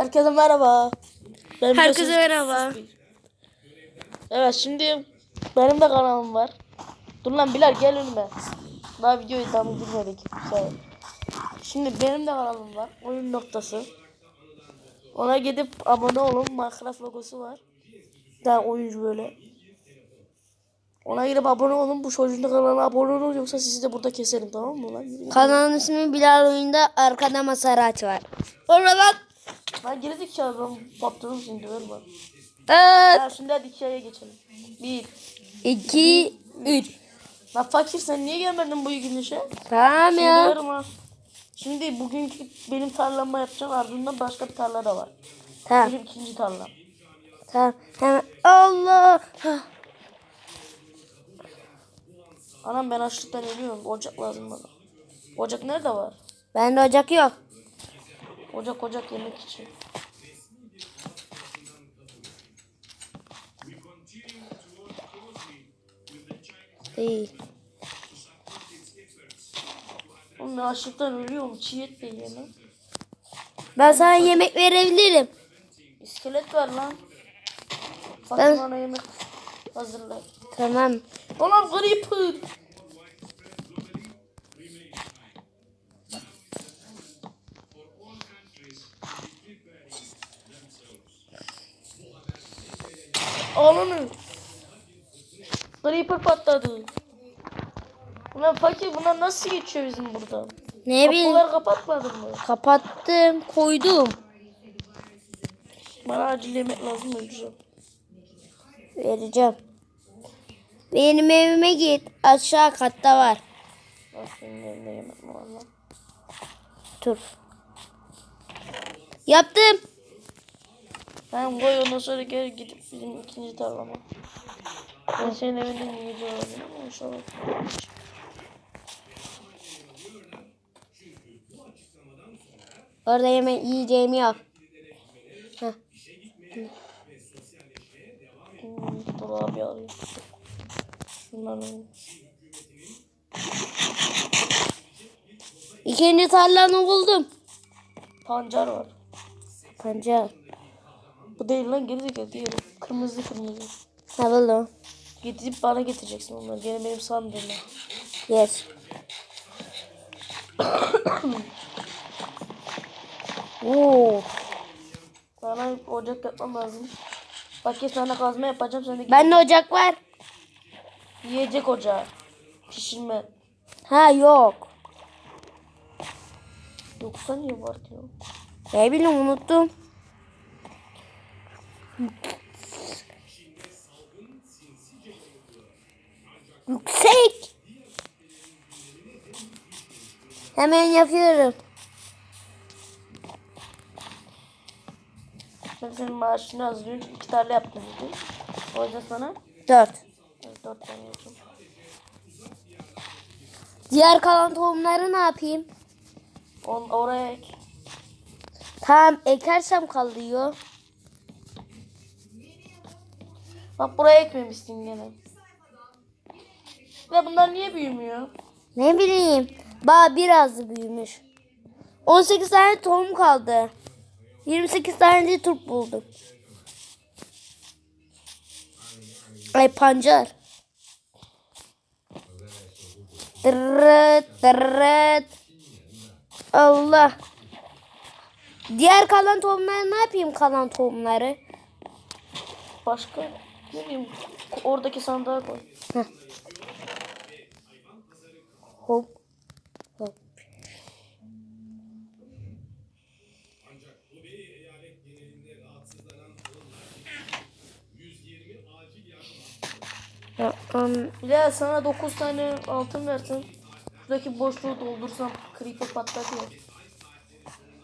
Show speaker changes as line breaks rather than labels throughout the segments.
Herkese merhaba. Ben
Herkese merhaba.
Evet şimdi benim de kanalım var. Dur lan Bilal gel önüme. Daha videoyu tam girmedik. Şimdi benim de kanalım var. Oyun noktası. Ona gidip abone olun. Minecraft logosu var. Bir tane oyuncu böyle. Ona gidip abone olun. Bu çocuğun da kanalına abone olun. Yoksa sizi de burada keserim tamam mı lan?
Kanalın ismi Bilal Oyunda. Arkada Maserati var. Orada bak.
Lan geri zekalı ben battırırım şimdi ver bana.
Evet.
Ya şimdi hadi hikayeye geçelim. Bir.
2, 3.
Lan fakir sen niye gelmedin bu gün işe?
Tamam
Şimdi
ya.
varım ha. Şimdi bugünkü benim tarlamı yapacağım. Ardından başka bir tarla da var.
Tamam.
Benim ikinci tarlam.
Tamam. Hemen. Allah. Hah.
Anam ben açlıktan ölüyorum. Ocak lazım bana. Ocak nerede var?
Bende ocak yok.
Ocak ocak yemek için.
Değil.
Oğlum ben açlıktan ölüyorum. Çiğ et de.
Ben sana yemek verebilirim.
İskelet ver lan. Fakir
Ben-
bana yemek hazırla.
Tamam.
Ulan creeper. Al onu. Creeper patladı. Ulan fakir bunlar nasıl geçiyor bizim buradan?
Ne bileyim.
Kapıları kapatmadın mı?
Kapattım. Koydum.
Bana acil yemek lazım öleceğim.
Vereceğim. Benim evime git. Aşağı katta var.
Evinde yemek mi var lan?
Dur. Yaptım.
Tamam koy ondan sonra gel gidip bizim ikinci tarlama. Ben senin evinde yiyeceğim olabilir ama inşallah.
Orada yemek yiyeceğimi yok. Heh.
Hmm, dur abi alayım. Şunların
İkinci tarlanı buldum.
pancar var.
Pancar.
Bu değil lan gerizekalı diğeri. Kırmızı kırmızı.
Ne buldum?
Getirip bana getireceksin onları. Gene benim sandığımda.
Yes. Oo.
Bana ocak yapmam lazım. Bak ya sana kazma yapacağım. Sen de.
Bende ocak var.
Yiyecek ocağı. Pişirme.
Ha yok.
Yoksa niye var diyor.
Ne bileyim unuttum. Yüksek. Hemen yapıyorum.
Senin maaşını hazırlıyorum. İki tane yaptım. O yüzden sana
Dört.
evet, dört tane yapacağım.
Diğer kalan tohumları ne yapayım?
On, oraya ek.
Tamam ekersem kalıyor.
Bak buraya ekmemişsin gene. Ve bunlar niye büyümüyor?
Ne bileyim. Ba biraz büyümüş. 18 tane tohum kaldı. 28 tane de turp buldum. Ay pancar. Dırıt dırıt. Allah. Diğer kalan tohumları ne yapayım kalan tohumları?
Başka ne bileyim oradaki sandığa koy.
Hop. Hop. Ya, um,
Bilal sana 9 tane altın versin. Şuradaki boşluğu doldursam creeper patlatıyor.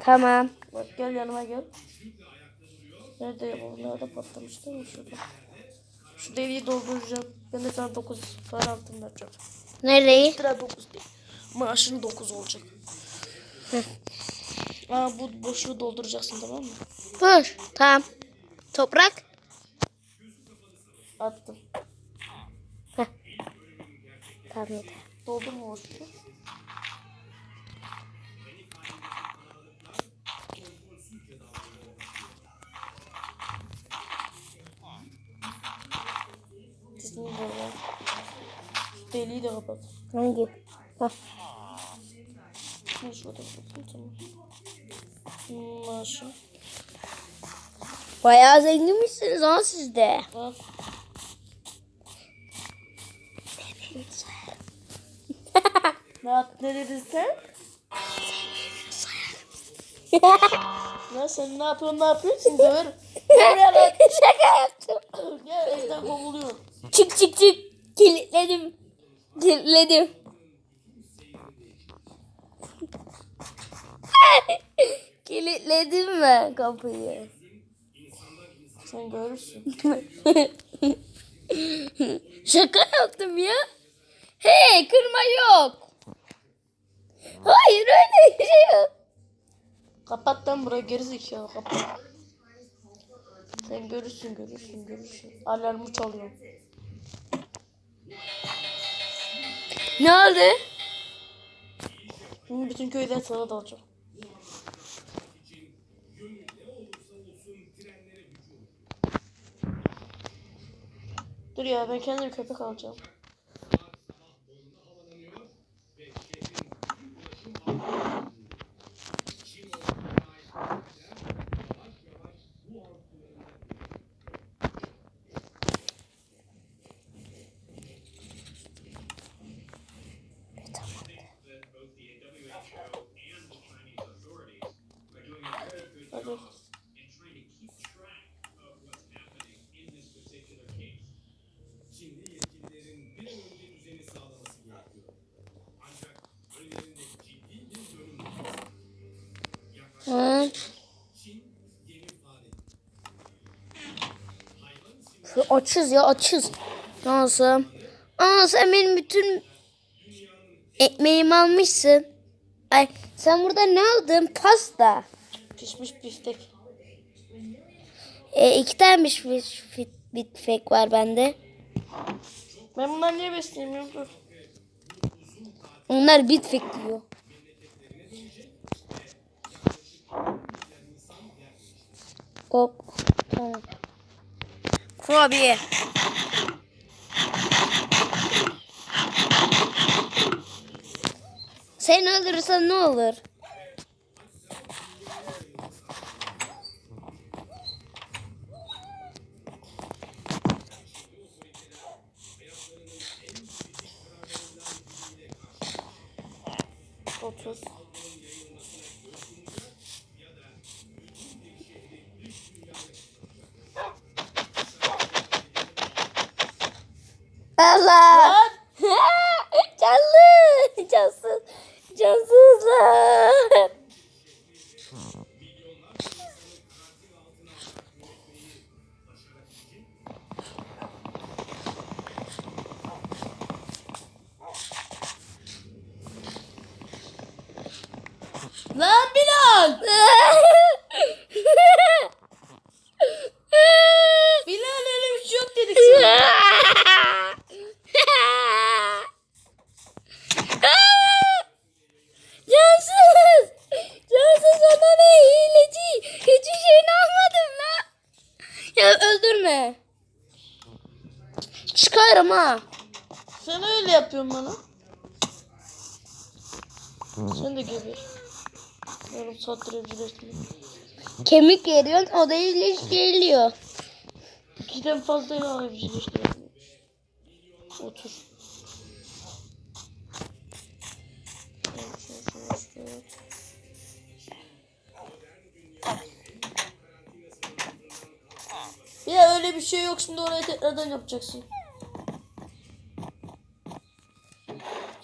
tamam.
Bak gel yanıma gel. Nerede bu? Nerede patlamış değil mi? Şurada. Şu deliği dolduracağım. Ben de sana 9 tane altın vereceğim.
Nereyi?
Lira 9 değil. Maaşın 9 olacak. Aa, bu boşluğu dolduracaksın tamam mı?
Dur. Tamam. Toprak.
Attım.
Heh. Tamam. yeter.
Doldurma boşluğu. Deliği de kapat.
Hangi? Hah.
Şunu şurada kapatalım tamam. Hmm, aşağı.
Bayağı zenginmişsiniz ha siz de.
Bak. ne, yap- ne dedin sen? Ya sen ne yapıyorsun ne yapıyorsun döverim.
Şaka yaptım.
Gel evden kovuluyorsun.
Çık çık çık. Kilitledim. Kilitledim. Kilitledim ben kapıyı.
Sen görürsün.
Şaka yaptım ya. Hey kırma yok. Hayır öyle bir şey yok.
Kapat lan burayı gerizekalı kapat. Sen görürsün görürsün görürsün. Alarmı çalıyor.
Ne oldu?
Şimdi bütün köyden sana dalacağım. Dur ya ben kendim köpek alacağım. Hadi.
Hı. Şu açız ya açız. Nasıl? Aa sen benim bütün ekmeğimi almışsın. Ay sen burada ne aldın? Pasta.
Pişmiş biftek.
E, iki tane pişmiş bitfek var bende.
Ben bundan niye besleyemiyorum?
Onlar bitfek diyor. Hop. Tamam. Kurabiye. Sen alırsan ne olur? Allah. Canlı. Cansız. Cansızlar.
Lan Bilal! Bilal öyle bir şey yok dedik sana.
Cansız. Cansız ona ne hileci. Hiçbir şeyini almadım lan. Ya öldürme. Çıkarım ha.
Sen öyle yapıyorsun bana. Sen de geber. Yarım saattir evcilleştim.
Kemik veriyorsun o da iyileştiriliyor.
İkiden fazla ya evcilleştim. Otur. Ya öyle bir şey yok şimdi oraya tekrardan yapacaksın.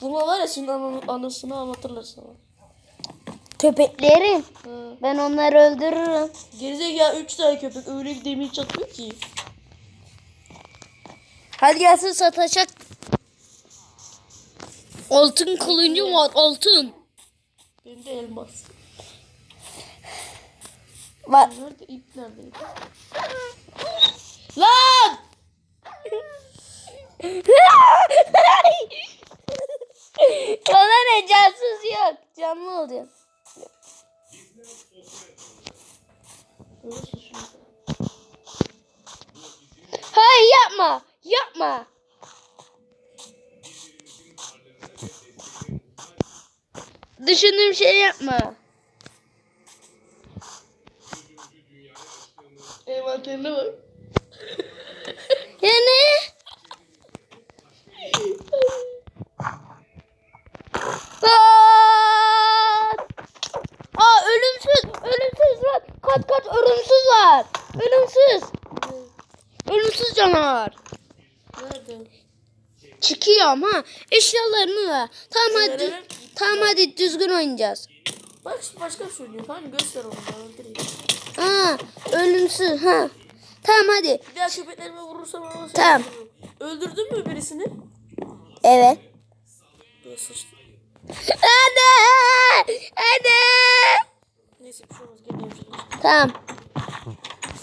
Buna var ya şimdi anı, anısını anlatırlar sana.
Köpeklerim.
Ha.
Ben onları öldürürüm.
Gerizekalı 3 tane köpek öyle demir çatıyor ki.
Hadi gelsin satacak. Altın kılıncım var altın.
Benim de elmas.
Var.
Nerede ip neredeydi? Lan!
yapma. Düşündüğüm şey yapma.
Envanterine bak.
Çıkıyorum ha. Eşyalarını ver. Tamam hadi. Tamam hadi düzgün oynayacağız.
Bak başka söylüyor. Hani göster onu öldüreyim.
Ha, ölümsüz ha. Tamam hadi.
Bir daha köpeklerime vurursam ama
Tamam.
Öldürdün mü birisini?
Evet.
Böyle sıçtı.
Anne! Anne!
Neyse bir şey olmaz. Evcilleştim.
Tamam.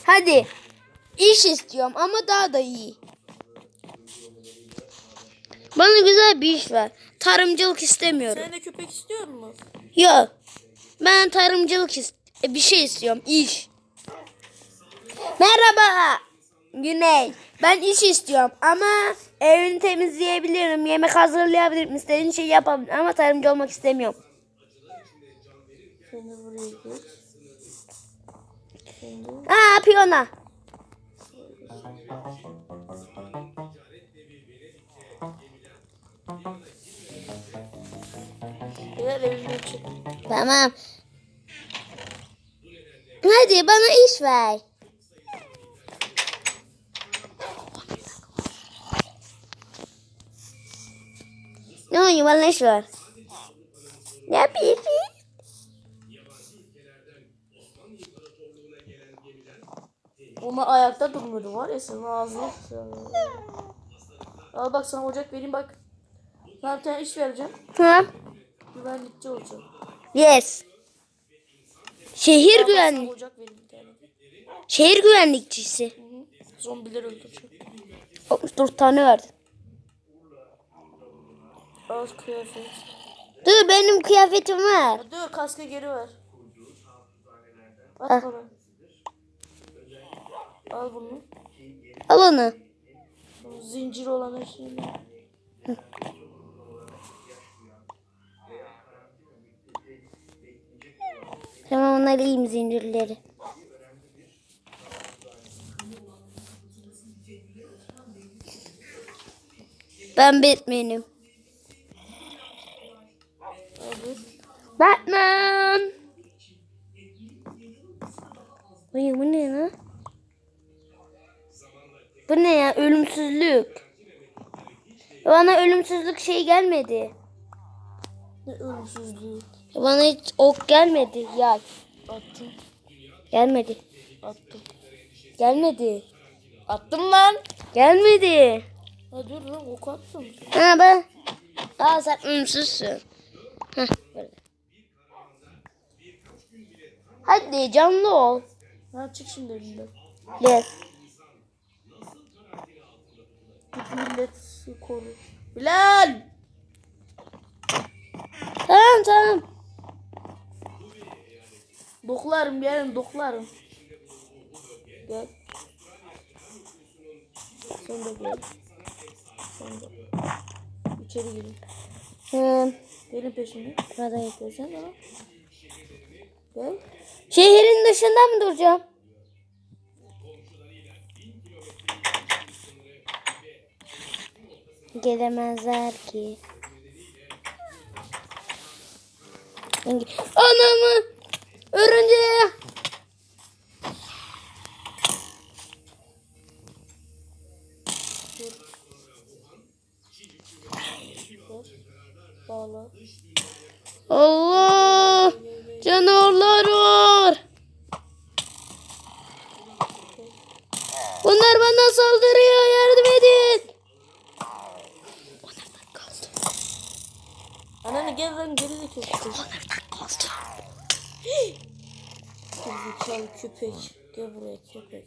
Hadi. İş istiyorum ama daha da iyi. Bana güzel bir iş ver. Tarımcılık istemiyorum.
Sen de köpek istiyor musun?
Yok. Ben tarımcılık ist e, bir şey istiyorum. İş. Merhaba. Güney. Ben iş istiyorum ama evini temizleyebilirim. Yemek hazırlayabilirim. İstediğin şeyi yapabilirim ama tarımcı olmak istemiyorum. Aa piyona. Tamam. Hadi bana iş ver. Ne oluyor bana iş ver. Ne yapıyorsun?
Ama ayakta durmuyordu var ya senin ağzını. Al bak sana ocak vereyim bak. Ben bir tane iş vereceğim.
Tamam.
Güvenlikçi olacağım.
Yes. Şehir
sana
güvenlik. Şehir güvenlikçisi.
Hı hı. Zombileri öldüreceğim.
64 tane verdi.
Al kıyafet.
Dur benim kıyafetim var.
Ya dur kaskı geri ver.
Ah.
At bana. Al bunu.
Al onu.
Zincir olan her şeyi.
Alayım zincirleri. Ben Batman'im. Batman. Ay bu ne lan? Bu ne ya? Ölümsüzlük. Bana ölümsüzlük şey gelmedi.
Ne ölümsüzlüğü.
Bana hiç ok gelmedi. Yay.
Attım.
Gelmedi.
Attım.
Gelmedi.
Attım lan.
Gelmedi.
Ha dur lan ok attım.
Ha ben. Aa sen ölümsüzsün. Heh, böyle. Hadi canlı ol.
Ha çık şimdi.
Yes.
Git millet koru. Bilal.
Tamam tamam.
Doklarım yerim doklarım. Gel. Sen de gel. Sen de. İçeri girin.
Hı,
Gelin peşime.
buradayım.
Gelsene lan. Gel.
Şehrin dışında mı duracağım? Gelemezler ki. Anamı örümceğe. Allah! Canavarlar var. Bunlar bana saldırıyor. Yardım edin.
Anne gel lan geri de köpek. Gerizekalı köpek. Gel buraya köpek.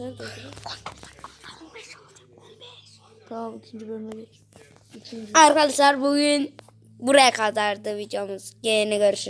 Nerede? Tamam ikinci bölüme geç. İkinci.
Arkadaşlar bugün buraya kadardı videomuz. Yine görüşürüz.